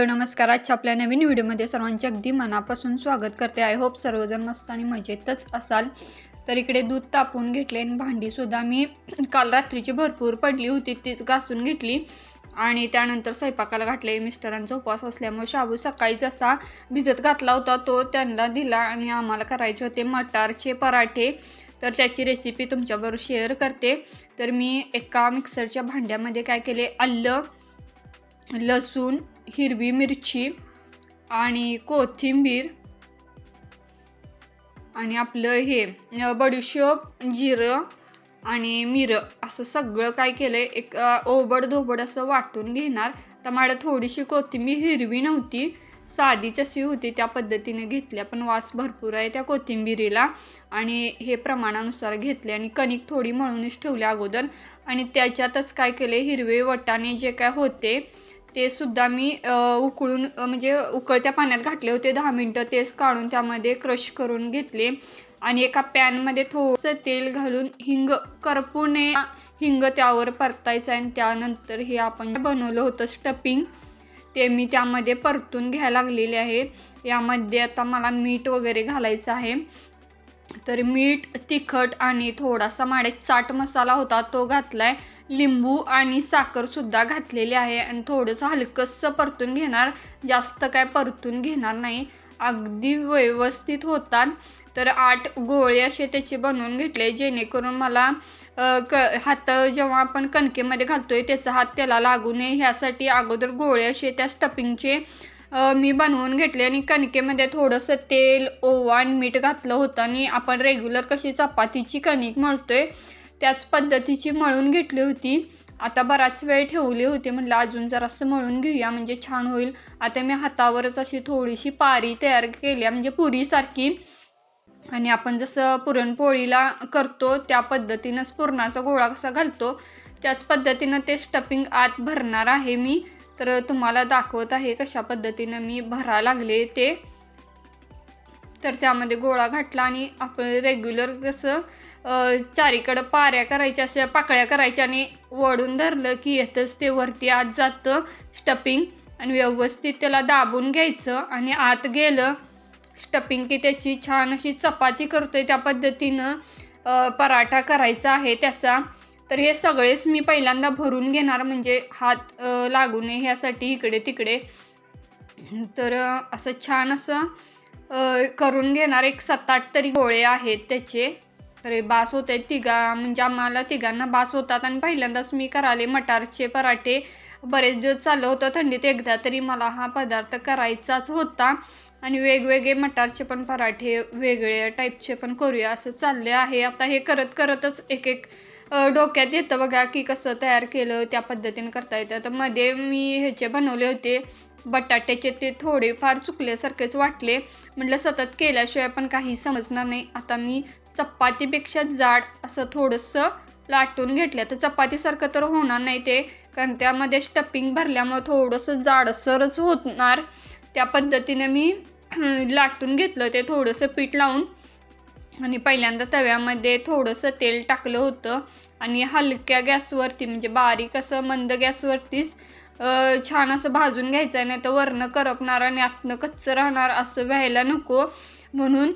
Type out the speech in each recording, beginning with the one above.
Hello नमस्कार. आजच्या आपल्या नवीन व्हिडिओमध्ये सर्वांचे अगदी मनापासून स्वागत करते. आय होप सर्वजण मस्त आणि मजेतच असाल. तर इकडे दूध तापून घेतले आणि भांडीसुद्धा मी काल रात्रीची भरपूर पडली होती तीच घासून घेतली. आणि त्यानंतर स्वयंपाकाला घातले. मिस्टरांचा उपवास असल्यामुळे शाबू सकाळीच असा भिजत घातला होता तो त्यांना दिला आणि आम्हाला करायचे होते मटारचे पराठे. तर त्याची रेसिपी तुमच्याबरोबर शेअर करते. तर मी एका मिक्सरच्या भांड्यामध्ये काय केले? आलं लसूण हिरवी मिरची आणि कोथिंबीर आणि आपलं हे अ, बडीशोप जिरं आणि मिरं असं सगळं काय केलं आहे एक ओबड धोबड असं वाटून घेणार. तर माझ्या थोडीशी कोथिंबीर हिरवी नव्हती साधीच अशी होती त्या पद्धतीने घेतल्या. पण वास भरपूर आहे त्या कोथिंबिरीला. आणि हे प्रमाणानुसार घेतले आणि कणिक थोडी मळूनच ठेवली अगोदर. आणि त्याच्यातच काय केले हिरवे वटाणे जे काय होते ते सुद्धा मी उकळून म्हणजे उकळत्या पाण्यात घातले होते दहा मिनटं. तेच काढून त्यामध्ये क्रश करून घेतले. आणि एका पॅनमध्ये थोडंसं तेल घालून हिंग करपूने हिंग त्यावर परतायचं आहे आणि त्यानंतर हे आपण बनवलं होतं स्टपिंग ते मी त्यामध्ये परतून घ्यायला लागलेले आहे. यामध्ये आता मला मीठ वगैरे घालायचं आहे. तर मीठ तिखट आणि थोडासा माडे चाट मसाला होता तो घातला आहे लिंबू आणि साखरसुद्धा घातलेली आहे आणि थोडंसं हलकंसं परतून घेणार. जास्त काय परतून घेणार नाही. अगदी व्यवस्थित होतात. तर आठ गोळे असे त्याचे बनवून घेतले जेणेकरून मला क हात जेव्हा आपण कणकेमध्ये घालतोय त्याचा हात त्याला लागू नये. ह्यासाठी अगोदर गोळे असे त्या स्टफिंगचे मी बनवून घेतले आणि कणकेमध्ये थोडंसं तेल ओवा आणि मीठ घातलं होतं आणि आपण रेग्युलर कशी चपातीची कणिक मळतोय त्याच पद्धतीची मळून घेतली होती. आता बराच वेळ ठेवली होती. म्हटलं अजून जरासं मळून घेऊया म्हणजे छान होईल. आता मी हातावरच अशी थोडीशी पारी तयार केली म्हणजे पुरीसारखी. आणि आपण जसं पुरणपोळीला करतो त्या पद्धतीनंच पुरणाचा गोळा कसा घालतो त्याच पद्धतीनं ते स्टफिंग आत भरणार आहे मी. तर तुम्हाला दाखवत आहे कशा पद्धतीनं मी भरा लागले ते. तर त्यामध्ये गोळा घातला आणि आपण रेग्युलर कसं चारीकडं पाऱ्या करायच्या अशा पाकळ्या करायच्या आणि वडून धरलं की येतच ते वरती आत जातं स्टपिंग आणि व्यवस्थित त्याला दाबून घ्यायचं आणि आत गेलं स्टपिंग की त्याची छान अशी चपाती करतोय त्या पद्धतीनं. पराठा करायचा आहे त्याचा. तर हे सगळेच मी पहिल्यांदा भरून घेणार म्हणजे हात लागू नये ह्यासाठी इकडे तिकडे. तर असं छान असं करून घेणार. एक सात आठ तरी गोळे आहेत त्याचे. अरे बास होत आहेत तिघा म्हणजे आम्हाला तिघांना बास होतात. आणि पहिल्यांदाच मी कराले मटारचे पराठे. बरेच दिवस चाललं होतं थंडीत एकदा तरी मला हा पदार्थ करायचाच होता. आणि वेगवेगळे मटारचे पण पराठे वेगळ्या टाईपचे पण करूया असं चालले आहे. आता हे करत करतच एक एक डोक्यात येतं बघा की कसं तयार केलं त्या पद्धतीने करता येतं. तर मध्ये मी ह्याचे बनवले होते. बटाट्याचे ते थोडेफार चुकल्यासारखेच वाटले. म्हटलं सतत केल्याशिवाय पण काही समजणार नाही. आता मी चपातीपेक्षा जाड असं थोडंसं लाटून घेतलं तर चपातीसारखं तर होणार नाही ते कारण त्यामध्ये स्टफिंग भरल्यामुळे थोडंसं जाडसरच होणार. त्या पद्धतीने मी लाटून घेतलं ते थोडंसं पीठ लावून. आणि पहिल्यांदा तव्यामध्ये थोडंसं तेल टाकलं होतं. आणि हलक्या गॅसवरती म्हणजे बारीक असं मंद गॅसवरतीच छान असं भाजून घ्यायचं नाही तर वरनं करपणार आणि आतनं कच्चं राहणार असं व्हायला नको. म्हणून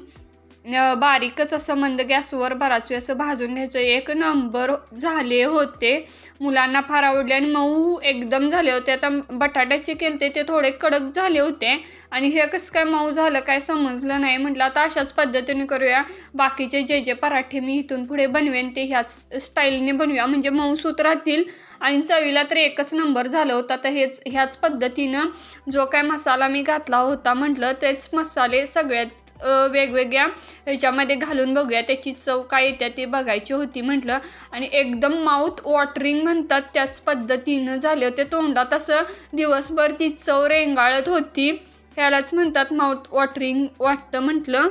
बारीकच असं मंद गॅसवर बराच वेळ असं भाजून घ्यायचं. एक नंबर झाले होते. मुलांना फार आवडले आणि मऊ एकदम झाले होते. आता बटाट्याचे केलते ते थोडे कडक झाले होते. आणि हे कसं काय मऊ झालं काय समजलं नाही. म्हटलं आता अशाच पद्धतीने करूया. बाकीचे जे जे पराठे मी इथून पुढे बनवेन ते ह्याच स्टाईलने बनवूया. म्हणजे मऊसूत राहतील. आणि चवीला तर एकच नंबर झालं होता. तर हेच ह्याच पद्धतीनं जो काय मसाला मी घातला होता म्हटलं तेच मसाले सगळ्यात वेगवेगळ्या ह्याच्यामध्ये घालून बघूया. त्याची चव काय येते ते बघायची होती म्हटलं. आणि एकदम माउथ वॉटरिंग म्हणतात त्याच पद्धतीनं झाले. होते तोंडात असं दिवसभर ती चव रेंगाळत होती. ह्यालाच म्हणतात माउथ वॉटरिंग वाटतं म्हटलं.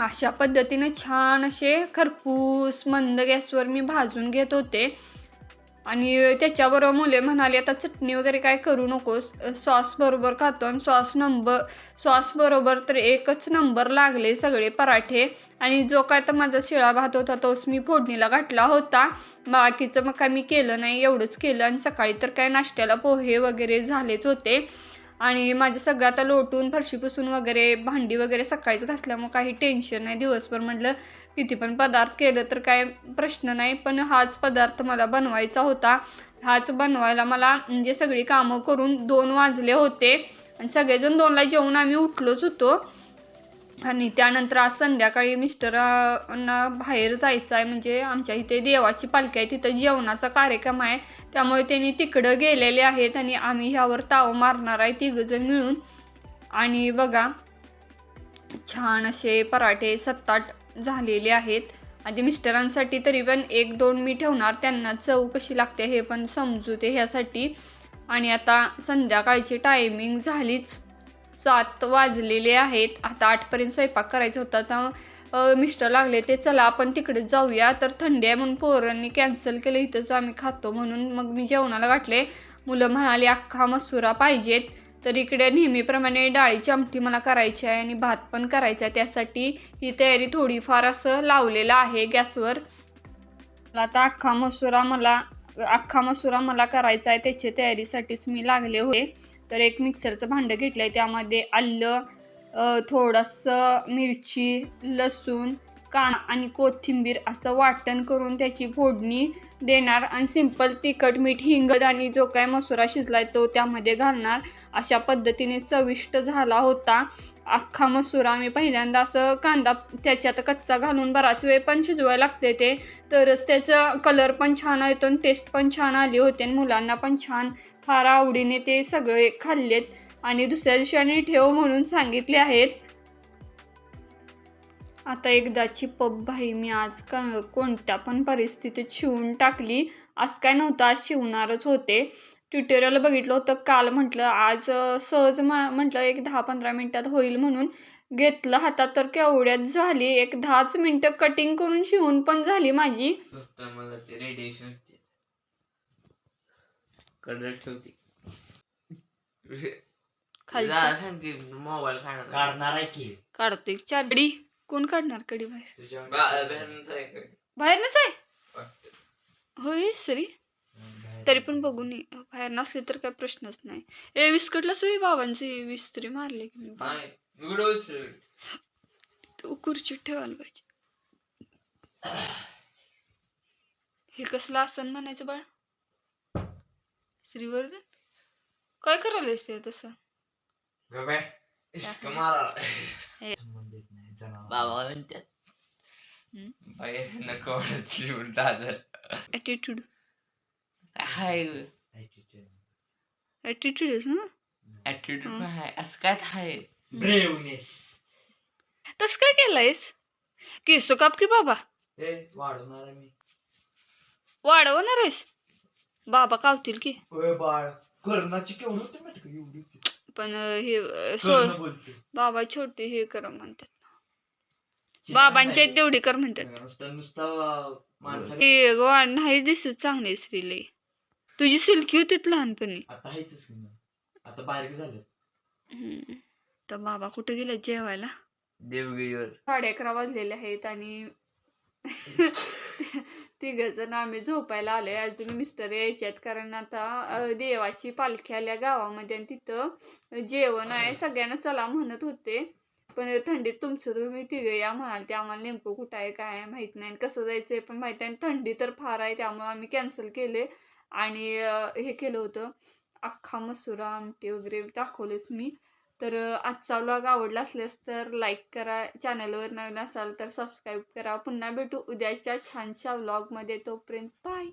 अशा पद्धतीने छान असे खरपूस मंद गॅसवर मी भाजून घेत होते. आणि त्याच्याबरोबर मुले म्हणाले आता चटणी वगैरे काय करू नकोस. सॉस बरोबर खातो आणि सॉस नंबर सॉस बरोबर तर एकच नंबर लागले सगळे पराठे. आणि जो काय तर माझा शिळा भात होता तोच मी फोडणीला घातला होता. बाकीचं मग काय मी केलं नाही एवढंच केलं. आणि सकाळी तर काय नाश्त्याला पोहे वगैरे झालेच होते. आणि माझं सगळं आता लोटून फरशी पुसून वगैरे भांडी वगैरे सकाळीच घासल्यामुळं काही टेन्शन नाही. दिवसभर म्हटलं किती पण पदार्थ केलं तर काय प्रश्न नाही. पण हाच पदार्थ मला बनवायचा होता. हाच बनवायला मला म्हणजे सगळी कामं करून दोन वाजले होते. आणि सगळेजण दोनला जेवून आम्ही उठलोच होतो. आणि त्यानंतर आज संध्याकाळी मिस्टरांना बाहेर जायचं आहे. म्हणजे आमच्या इथे देवाची पालखी आहे. तिथं जेवणाचा कार्यक्रम आहे. त्यामुळे त्यांनी तिकडं गेलेले आहेत आणि आम्ही ह्यावर ताव मारणार आहे तिघजण मिळून. आणि बघा छान असे पराठे सत्ताट झालेले आहेत. आधी मिस्टरांसाठी तरी पण एक दोन मी ठेवणार. त्यांना चव कशी लागते हे पण समजू ते ह्यासाठी. आणि आता संध्याकाळची टायमिंग झालीच. सात वाजलेले आहेत. आता आठपर्यंत स्वयंपाक करायचा होता तर मिस्टर लागले ते चला आपण तिकडे जाऊया. तर थंडी आहे म्हणून पोरांनी कॅन्सल केलं इथंच आम्ही खातो म्हणून मग मी जेवणाला गाठले मुलं म्हणाली अख्खा मसुरा पाहिजेत. तर इकडे नेहमीप्रमाणे डाळीची आमटी मला करायची आहे आणि भात पण करायचा आहे. त्यासाठी ही तयारी थोडीफार असं लावलेलं आहे गॅसवर. आता अख्खा मसुरा मला अख्खा मसुरा मला करायचा आहे. त्याच्या तयारीसाठीच मी लागले होते. तर एक मिक्सरचं भांडं घेतलं आहे त्यामध्ये आलं थोडंसं मिरची लसूण कांदा आणि कोथिंबीर असं वाटण करून त्याची फोडणी देणार आणि सिंपल तिखट मीठ हिंग आणि जो काय मसुरा शिजलाय तो त्यामध्ये घालणार. अशा पद्धतीने चविष्ट झाला होता. अख्खा मसुरा मी पहिल्यांदा असं कांदा त्याच्यात कच्चा घालून बराच वेळ पण शिजवायला लागते ते. तरच त्याचं कलर पण छान येतो आणि टेस्ट पण छान आली होती आणि मुलांना पण छान फार आवडीने ते सगळे खाल्लेत. आणि दुसऱ्या दिवशी आणि ठेव म्हणून सांगितले आहेत. आता एकदाची पब भाई मी आज का कोणत्या पण परिस्थितीत शिवून टाकली. आज काय नव्हतं आज शिवणारच होते. ट्युटोरियल बघितलं होतं काल म्हटलं आज सहज मा म्हटलं एक दहा पंधरा मिनटात होईल म्हणून घेतलं हातात तर केवढ्यात झाली? एक दहाच मिनटं कटिंग करून शिवून पण झाली माझी. मोबाईल काढणार. काढणार आहे की. काढते चारडी कोण काढणार कडी बाहेर? बॅनच आहे. होय सरी. तरी पण बघून ये. बाहेर नसली तर काय प्रश्नच नाही. ए विस्कटला सोयी बाबांची? विस्त्री मारले की मी नाही? तू खुर्चीत ठेवायला पाहिजे. हे कसलं आसन म्हणायचं बाळ? श्रीवर्धन? काय करायलायस हे तसं? इश्क मारा संबंधित नाही जनावर. बाबा म्हणतात. हम्म. बाहेर नको वाटत शिवून टाकत. ॲटिट्यूड हाय. Attitude. ॲटिट्यूडच ना? ऍटिट्यूड हम्म. हाय. असं काय आहे Braveness. तसं काय केलंयस? केस काप की बाबा? ए वाढवणार आहे मी. वाढवणार आहेस? बाबा कावतील की. ओय बाळ कर्णाची केवढी होती माहिती का? एवढी होती. पण हे अं, सो कर्ण बोलते. बाबा छोटे हे कर म्हणतात. बाबांच्या तेवढी कर म्हणतात. नुसतं नुसतं माणसा ते वा नाही दिसत चांगले श्रीले. तुझी सिल्की होतीत लहानपणी. आता हायच की मग. आता बारीक झालं हम्म. तर बाबा कुठे गेले जेवायला? देवगिरीवर. साडे अकरा वाजलेले आहेत आणि तिघ जण आम्ही झोपायला आलोय. अजून मिस्टर यायच्यात कारण आता अं, देवाची पालखी आल्या गावामध्ये आणि तिथं जेवण आहे. सगळ्यांना चला म्हणत होते. पण थंडीत तुमचं तुम्ही तिघं या म्हणाल. ते आम्हाला नेमकं कुठं आहे काय आहे माहीत नाही. आणि कसं जायचं आहे पण माहीत आहे आणि थंडी तर फार आहे त्यामुळे आम्ही कॅन्सल केले आणि हे केलं होतं. अख्खा मसुरा आमटी वगैरे दाखवलेच मी. तर आजचा व्लॉग आवडला असल्यास तर लाईक करा. चॅनलवर नवीन असाल तर सबस्क्राईब करा. पुन्हा भेटू उद्याच्या छानशा व्लॉगमध्ये तोपर्यंत बाय